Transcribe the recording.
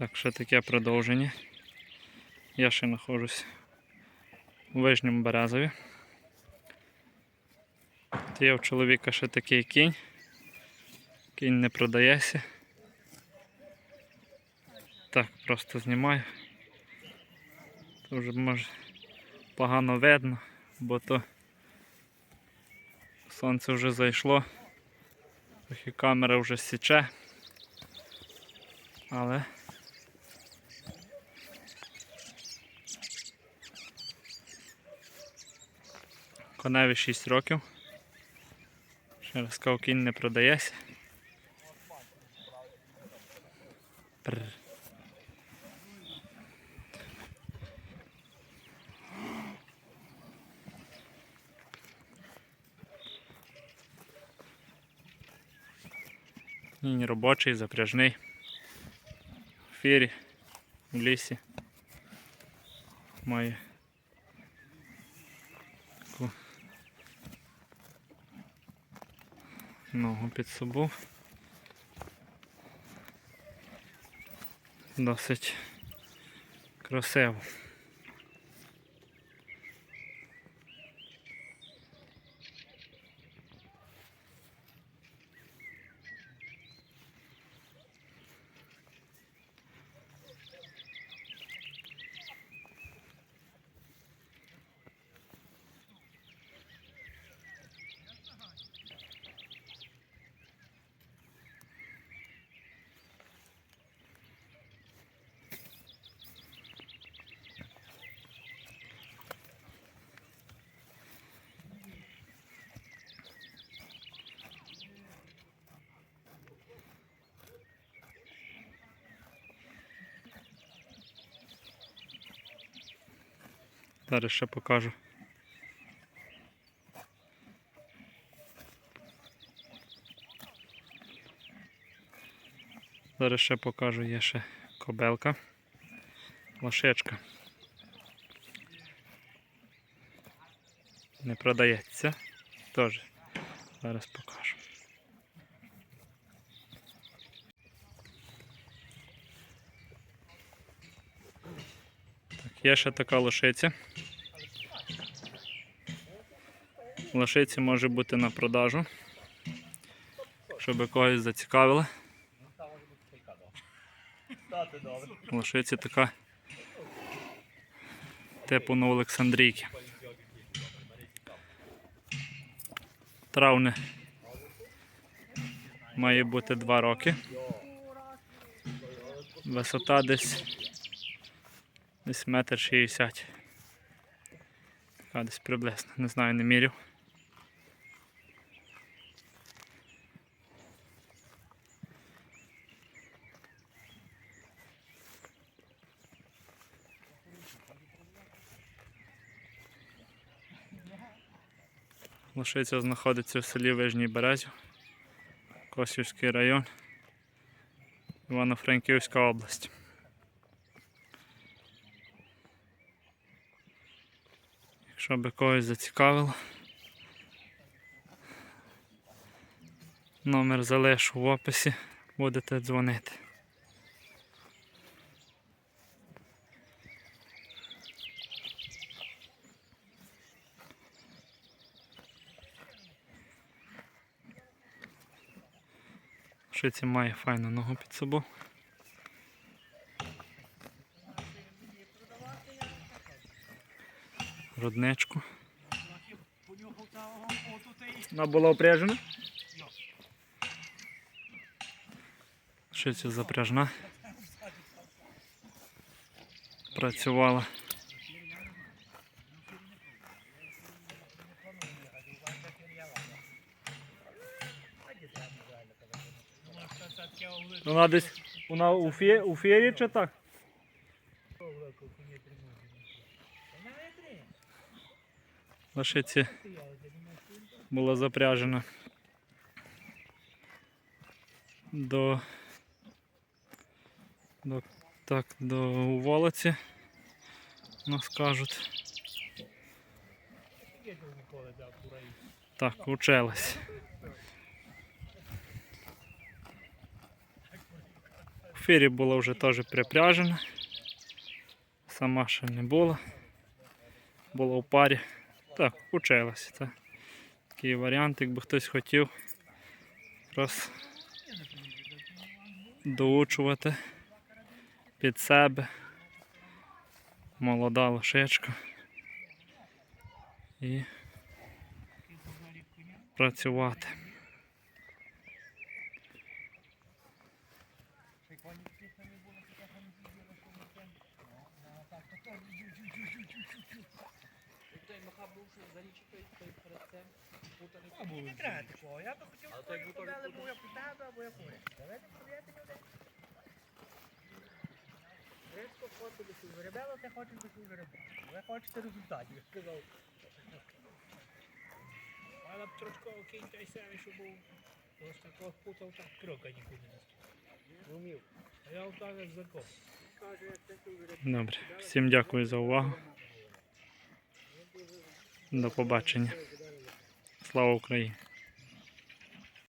Так, ще таке продовження. Я ще знаходжусь у Вижньому Березові. От Є в чоловіка ще такий кінь. Кінь не продається. Так, просто знімаю. То вже може погано видно, бо то сонце вже зайшло. Трохи камера вже січе. Але коневі 6 років. Ще раз кажу, кінь не продається. Прр. Кінь робочий, запряжний. В ефірі, в лісі. Має ногу під собою. Досить красиво. Зараз ще покажу. Зараз ще покажу, є ще кобелка, лошечка. Не продається. Теж. Зараз покажу. Так, є ще така лошиця. Лошиці може бути на продажу. Щоб когось зацікавило. Лошиці така типу на Олександрійки. Травне має бути 2 роки. Висота десь десь метр шістдесят. Така десь приблизно, не знаю, не міряв. Лошиця знаходиться в селі Вижній Березів, Косівський район, Івано-Франківська область. Якщо би когось зацікавило, номер залишу в описі, будете дзвонити. Шиці має файну ногу під собою. Родничку. Вона була опряжена? Шиця запряжна. Працювала. Вона десь вона у, фє, у фєрі чи так? Лошиці була запряжена до, до так, до волоці, нас кажуть. Так, училась. Ефірі була вже теж припряжена. Сама ще не була. Була в парі. Так, училася. Це такий варіант, якби хтось хотів якраз доучувати під себе. Молода лошечка. І працювати. Не треба такого. Я би хотів твої подали, бо я питаю, або я курю. Давайте подати людей. Різко фото до цього ребела, ти хочеш до цього ребела. Ви хочете результатів, я сказав. Але б трошки окей, та й самі, щоб був. Ось такого путав, так крока нікуди не. Умів. А я отак як закон. Добре. Всім дякую за увагу. До побачення. Слава Україні!